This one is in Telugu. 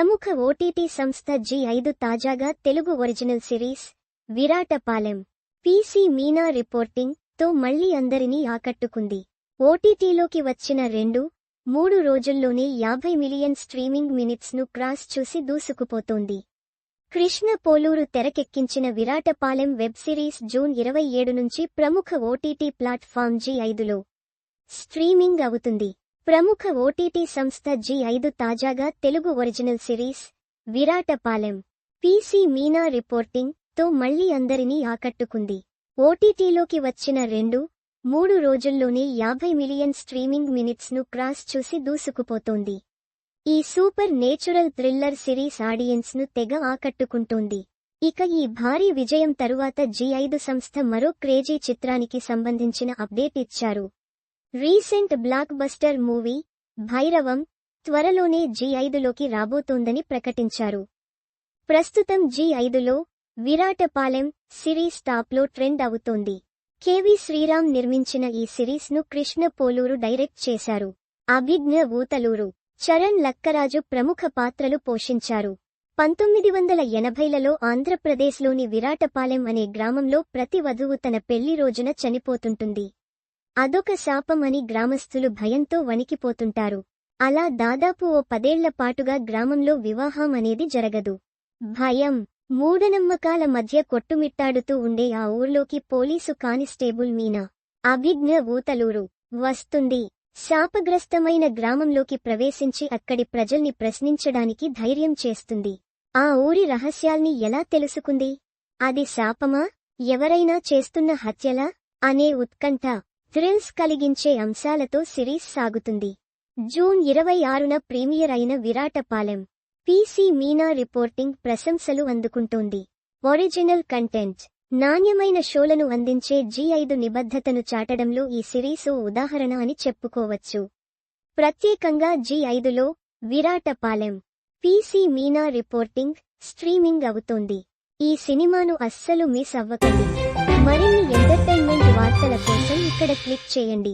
ప్రముఖ ఓటీటీ సంస్థ జీ ఐదు తాజాగా Telugu original series Viratapalem. PC Meena రిపోర్టింగ్తో మళ్ళీ అందరినీ ఆకట్టుకుంది. ఓటీటీలోకి వచ్చిన రెండు మూడు రోజుల్లోనే యాభై మిలియన్ స్ట్రీమింగ్ మినిట్స్ను క్రాస్ చూసి దూసుకుపోతోంది. కృష్ణ పోలూరు తెరకెక్కించిన విరాటపాలెం వెబ్ సిరీస్ జూన్ ఇరవై ఏడు నుంచి ప్రముఖ ఓటీటీ ప్లాట్ఫామ్ జీ ఐదులో స్ట్రీమింగ్ అవుతుంది. ప్రముఖ ఓటీటీ సంస్థ జీ ఐదు తాజాగా Telugu original series Viratapalem PC Meena రిపోర్టింగ్తో మళ్ళీ అందరినీ ఆకట్టుకుంది. ఓటీటీలోకి వచ్చిన రెండు మూడు రోజుల్లోనే యాభై మిలియన్ స్ట్రీమింగ్ మినిట్స్ను క్రాస్ చూసి దూసుకుపోతోంది. ఈ సూపర్ నేచురల్ థ్రిల్లర్ సిరీస్ ఆడియన్స్ను తెగ ఆకట్టుకుంటోంది. ఇక ఈ భారీ విజయం తరువాత జీ ఐదు సంస్థ మరో క్రేజీ చిత్రానికి సంబంధించిన అప్డేట్ ఇచ్చారు. Recent block buster movie Bhairavam త్వరలోనే జీ ఐదులోకి రాబోతోందని ప్రకటించారు. ప్రస్తుతం జీ ఐదులో విరాటపాలెం సిరీస్ టాప్లో ట్రెండ్ అవుతోంది. కెవి శ్రీరామ్ నిర్మించిన ఈ సిరీస్ను కృష్ణ పోలూరు డైరెక్ట్ చేశారు. అభిజ్ఞ ఊతలూరు చరణ్ లక్కరాజు ప్రముఖ పాత్రలు పోషించారు. పంతొమ్మిది వందల ఎనభైలలో ఆంధ్రప్రదేశ్లోని విరాటపాలెం అనే గ్రామంలో ప్రతి వధువు తన పెళ్ళి రోజున చనిపోతుంటుంది. అదొక శాపమని గ్రామస్థులు భయంతో వణికిపోతుంటారు. అలా దాదాపు ఓ పదేళ్ళపాటుగా గ్రామంలో వివాహం అనేది జరగదు. భయం మూఢనమ్మకాల మధ్య కొట్టుమిట్టాడుతూ ఉండే ఆ ఊర్లోకి పోలీసు కానిస్టేబుల్ మీనా అభిజ్ఞ ఊతలూరు వస్తుంది. శాపగ్రస్తమైన గ్రామంలోకి ప్రవేశించి అక్కడి ప్రజల్ని ప్రశ్నించడానికి ధైర్యం చేస్తుంది. ఆ ఊరి రహస్యాల్ని ఎలా తెలుసుకుంది? అది శాపమా? ఎవరైనా చేస్తున్న హత్యలా? అనే ఉత్కంఠ. థ్రిల్స్ కలిగించే అంశాలతో సిరీస్ సాగుతుంది. జూన్ ఇరవై ఆరున ప్రీమియర్ అయిన విరాటపాలెం. పీసీ మీనా రిపోర్టింగ్ ప్రశంసలు అందుకుంటోంది. Original content. నాణ్యమైన షోలను అందించే జీ ఐదు నిబద్ధతను చాటడంలో ఈ సిరీసు ఉదాహరణ అని చెప్పుకోవచ్చు. ప్రత్యేకంగా జీ ఐదులో Viratapalem. PC Meena reporting streaming అవుతోంది. ఈ సినిమాను అస్సలు మిస్ అవ్వకండి. మరిన్ని ఎంటర్టైన్మెంట్ వార్తల కోసం ఇక్కడ క్లిక్ చేయండి.